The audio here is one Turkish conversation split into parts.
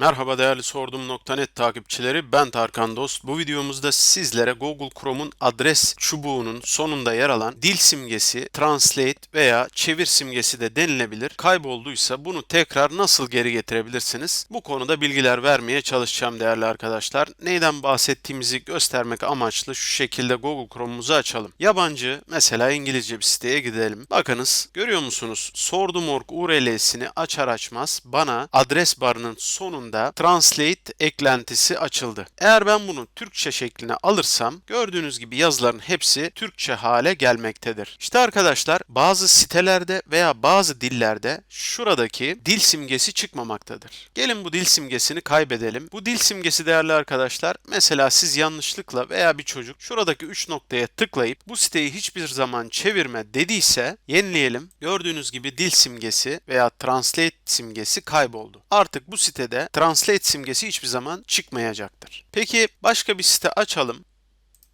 Merhaba değerli sordum.net takipçileri ben Tarkan Dost. Bu videomuzda sizlere Google Chrome'un adres çubuğunun sonunda yer alan dil simgesi, translate veya çevir simgesi de denilebilir. Kaybolduysa bunu tekrar nasıl geri getirebilirsiniz? Bu konuda bilgiler vermeye çalışacağım değerli arkadaşlar. Neyden bahsettiğimizi göstermek amaçlı şu şekilde Google Chrome'umuzu açalım. Yabancı mesela İngilizce bir siteye gidelim. Bakınız görüyor musunuz? Sordum.org URL'sini açar açmaz bana adres barının sonunda Translate eklentisi açıldı. Eğer ben bunu Türkçe şekline alırsam gördüğünüz gibi yazıların hepsi Türkçe hale gelmektedir. İşte arkadaşlar bazı sitelerde veya bazı dillerde şuradaki dil simgesi çıkmamaktadır. Gelin bu dil simgesini kaybedelim. Bu dil simgesi değerli arkadaşlar mesela siz yanlışlıkla veya bir çocuk şuradaki 3 noktaya tıklayıp bu siteyi hiçbir zaman çevirme dediyse yenileyelim. Gördüğünüz gibi dil simgesi veya translate simgesi kayboldu. Artık bu sitede translate simgesi hiçbir zaman çıkmayacaktır. Peki başka bir site açalım.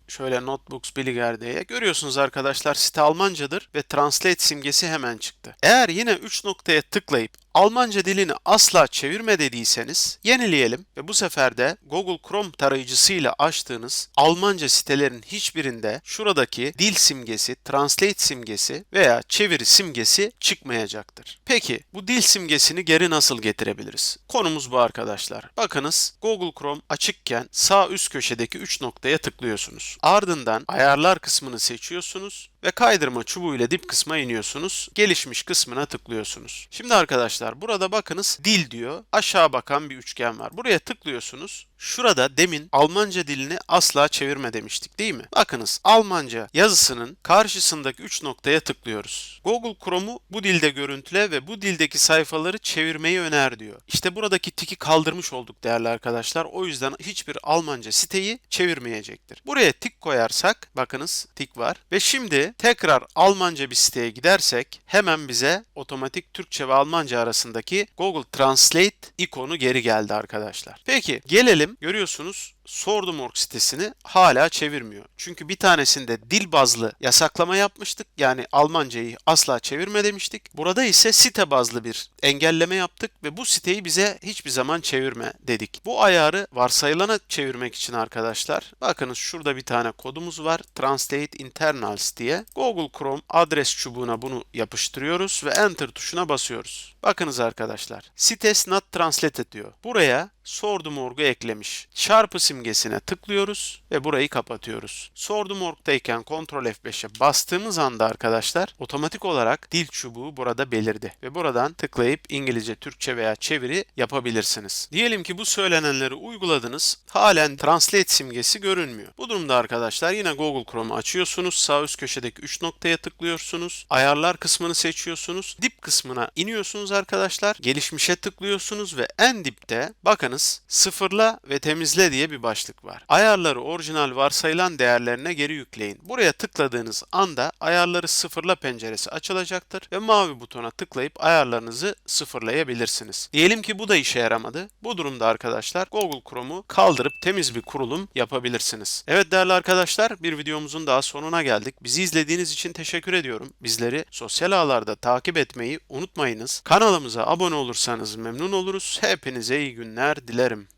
Şöyle Notebooks Billiger diye. Görüyorsunuz arkadaşlar site Almancadır ve translate simgesi hemen çıktı. Eğer yine 3 noktaya tıklayıp Almanca dilini asla çevirme dediyseniz yenileyelim ve bu sefer de Google Chrome tarayıcısıyla açtığınız Almanca sitelerin hiçbirinde şuradaki dil simgesi, translate simgesi veya çeviri simgesi çıkmayacaktır. Peki bu dil simgesini geri nasıl getirebiliriz? Konumuz bu arkadaşlar. Bakınız Google Chrome açıkken sağ üst köşedeki 3 noktaya tıklıyorsunuz. Ardından ayarlar kısmını seçiyorsunuz ve kaydırma çubuğu ile dip kısma iniyorsunuz. Gelişmiş kısmına tıklıyorsunuz. Şimdi arkadaşlar burada bakınız dil diyor. Aşağı bakan bir üçgen var. Buraya tıklıyorsunuz. Şurada demin Almanca dilini asla çevirme demiştik değil mi? Bakınız Almanca yazısının karşısındaki 3 noktaya tıklıyoruz. Google Chrome'u bu dilde görüntüle ve bu dildeki sayfaları çevirmeyi öner diyor. İşte buradaki tiki kaldırmış olduk değerli arkadaşlar. O yüzden hiçbir Almanca siteyi çevirmeyecektir. Buraya tik koyarsak bakınız tik var ve şimdi tekrar Almanca bir siteye gidersek hemen bize otomatik Türkçe ve Almanca arasındaki Google Translate ikonu geri geldi arkadaşlar. Peki gelelim görüyorsunuz Sordum.org sitesini hala çevirmiyor. Çünkü bir tanesinde dil bazlı yasaklama yapmıştık. Yani Almancayı asla çevirme demiştik. Burada ise site bazlı bir engelleme yaptık ve bu siteyi bize hiçbir zaman çevirme dedik. Bu ayarı varsayılana çevirmek için arkadaşlar bakınız şurada bir tane kodumuz var. Translate internals diye. Google Chrome adres çubuğuna bunu yapıştırıyoruz ve enter tuşuna basıyoruz. Bakınız arkadaşlar. Sites not translated diyor. Buraya Sordum.org'u eklemiş. Çarpı simgesine tıklıyoruz ve burayı kapatıyoruz. Sordum.org'dayken Ctrl F5'e bastığımız anda arkadaşlar otomatik olarak dil çubuğu burada belirdi ve buradan tıklayıp İngilizce, Türkçe veya çeviri yapabilirsiniz. Diyelim ki bu söylenenleri uyguladınız. Halen Translate simgesi görünmüyor. Bu durumda arkadaşlar yine Google Chrome'u açıyorsunuz. Sağ üst köşedeki 3 noktaya tıklıyorsunuz. Ayarlar kısmını seçiyorsunuz. Dip kısmına iniyorsunuz arkadaşlar. Gelişmişe tıklıyorsunuz ve en dipte bakınız sıfırla ve temizle diye bir başlık var. Ayarları orijinal varsayılan değerlerine geri yükleyin. Buraya tıkladığınız anda ayarları sıfırla penceresi açılacaktır ve mavi butona tıklayıp ayarlarınızı sıfırlayabilirsiniz. Diyelim ki bu da işe yaramadı. Bu durumda arkadaşlar Google Chrome'u kaldırıp temiz bir kurulum yapabilirsiniz. Evet değerli arkadaşlar bir videomuzun daha sonuna geldik. Bizi izlediğiniz için teşekkür ediyorum. Bizleri sosyal ağlarda takip etmeyi unutmayınız. Kanalımıza abone olursanız memnun oluruz. Hepinize iyi günler dilerim.